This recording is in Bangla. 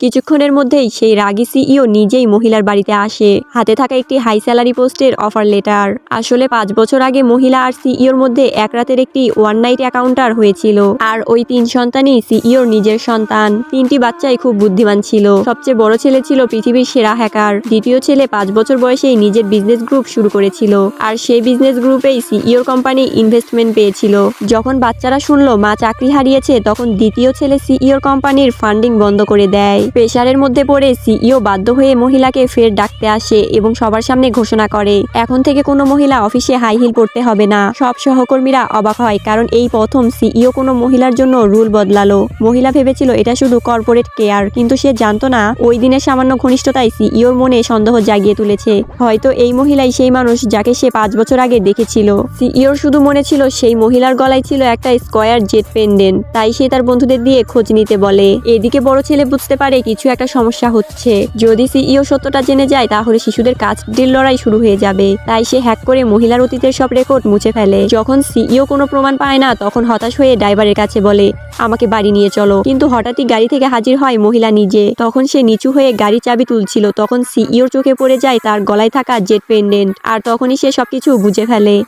কিছুক্ষণের মধ্যেই সেই রাগী সিইও নিজেই মহিলার বাড়িতে আসে। হাতে থাকা একটি হাই স্যালারি পোস্টের অফার লেটার আসলে পাঁচ বছর আগে মহিলা আর সিইওর মধ্যে এক রাতের একটি ওয়ান নাইট অ্যাকাউন্টার হয়েছিল। আর ওই তিন সন্তানই সিইওর নিজের সন্তান। তিনটি বাচ্চাই খুব বুদ্ধিমান ছিল। সবচেয়ে বড় ছেলে ছিল পৃথিবীর সেরা হ্যাকার দ্বিতীয় ছেলে পাঁচ বছর বয়সেই নিজের বিজনেস গ্রুপ শুরু করেছিল। আর সেই বিজনেস গ্রুপেই সিইওর কোম্পানি ইনভেস্টমেন্ট পেয়েছিল। যখন বাচ্চারা শুনলো মা চাকরি হারিয়েছে, তখন দ্বিতীয় ছেলে সিইওর কোম্পানির ফান্ডিং বন্ধ করে দেয়। প্রেশারের মধ্যে পড়ে সিইও বাধ্য হয়ে মহিলাকে ফের ডাকতে আসে এবং সবার সামনে ঘোষণা করে। এখন থেকে কোনো মহিলা অফিসে হাই হিল পড়তে হবে না। সব সহকর্মীরা অবাক হয় কারণ এই প্রথম সিইও কোনো মহিলার জন্য রুল বদলালো। মহিলা ভেবেছিল এটা শুধু কর্পোরেট কেয়ার, কিন্তু সে জানতো না ওই দিনের সামান্য ঘনিষ্ঠতাই সিইওর মনে সন্দেহ জাগিয়ে তুলেছে। হয়তো এই মহিলাই সেই মানুষ যাকে সে পাঁচ বছর আগে দেখেছিল। সিইওর শুধু মনে ছিল সেই মহিলার গলায় ছিল একটা স্কয়ার জেট পেন্ডেন্ট, তাই সে তার বন্ধুদের দিয়ে খোঁজ নিতে বলে। এদিকে বড় ছেলে বুঝতে পারে কিছু একটা সমস্যা হচ্ছে। যদি সিইও সত্যটা জেনে যায়, তাহলে শিশুদের কাস্টির লড়াই শুরু হয়ে যাবে। তাই সে হ্যাক করে মহিলার অতীতের সব রেকর্ড মুছে ফেলে। যখন সিইও কোনো প্রমাণ পায় না, তখন হতাশ হয়ে ড্রাইভারের কাছে বলে, আমাকে বাড়ি নিয়ে চলো। কিন্তু হঠাৎই গাড়ি থেকে হাজির হয় মহিলা নিজে। তখন সে নিচু হয়ে গাড়ি চাবি তুলছিল। তখন সিইওর চোখে পড়ে যায় তার গলায় থাকা জেট পেন্ডেন্ট। আর তখনই সে সবকিছু বুঝে ফেলে।